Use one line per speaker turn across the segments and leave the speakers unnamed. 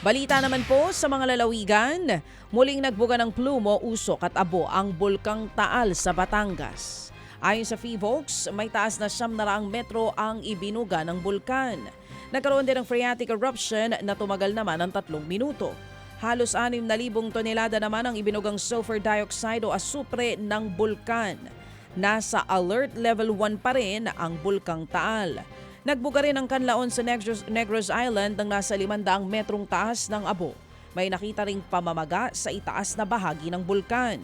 Balita naman po sa mga lalawigan, muling nagbuga ng plumo, usok at abo ang Bulkang Taal sa Batangas. Ayon sa FIVOX, may taas na siyam na raang metro ang ibinuga ng bulkan. Nagkaroon din ng phreatic eruption na tumagal naman ng tatlong minuto. Halos 6,000 tonelada naman ang ibinugang sulfur dioxide o asupre ng bulkan. Nasa alert level 1 pa rin ang Bulkang Taal. Nagbuga rin ang kanlaon sa Negros, Negros Island ng nasa 500 metrong taas ng abo. May nakita ring pamamaga sa itaas na bahagi ng bulkan.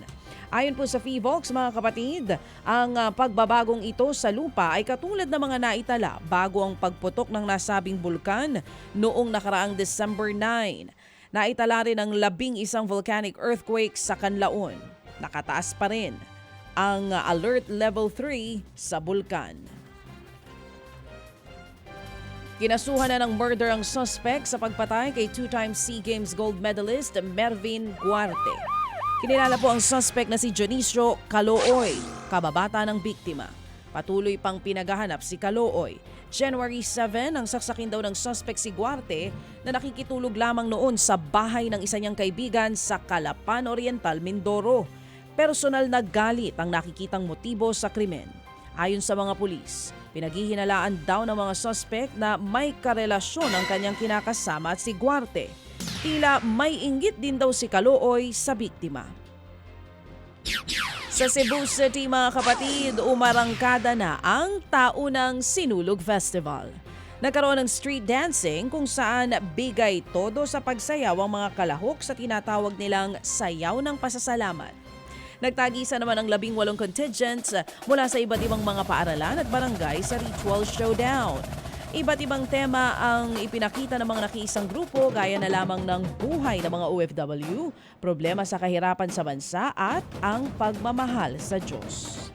Ayon po sa FIVOX mga kapatid, ang ah, pagbabagong ito sa lupa ay katulad ng mga naitala bago ang pagputok ng nasabing bulkan noong nakaraang December 9. Naitala rin ang labing isang volcanic earthquake sa Kanlaon. Nakataas pa rin ang alert level 3 sa bulkan. Kinasuhan na ng murder ang suspect sa pagpatay kay two-time SEA Games gold medalist Mervin Guarte. Kinilala po ang suspect na si Dionisio Calooy, kababata ng biktima. Patuloy pang pinagahanap si Calooy. January 7, ang saksakin daw ng suspect si Guarte na nakikitulog lamang noon sa bahay ng isa niyang kaibigan sa Calapan Oriental, Mindoro. Personal na galit ang nakikitang motibo sa krimen. Ayon sa mga pulis, pinaghihinalaan daw ng mga suspect na may karelasyon ang kanyang kinakasama at si Guarte. Tila may inggit din daw si Calooy sa biktima. Sa Cebu City mga kapatid, umarangkada na ang taunang Sinulog Festival. Nagkaroon ng street dancing kung saan bigay todo sa pagsayaw ang mga kalahok sa tinatawag nilang sayaw ng pasasalamat. Nagtagisa naman ang labing walong contingents mula sa iba't ibang mga paaralan at barangay sa Ritual Showdown. Iba't ibang tema ang ipinakita ng mga nakiisang grupo gaya na lamang ng buhay ng mga OFW, problema sa kahirapan sa bansa at ang pagmamahal sa Diyos.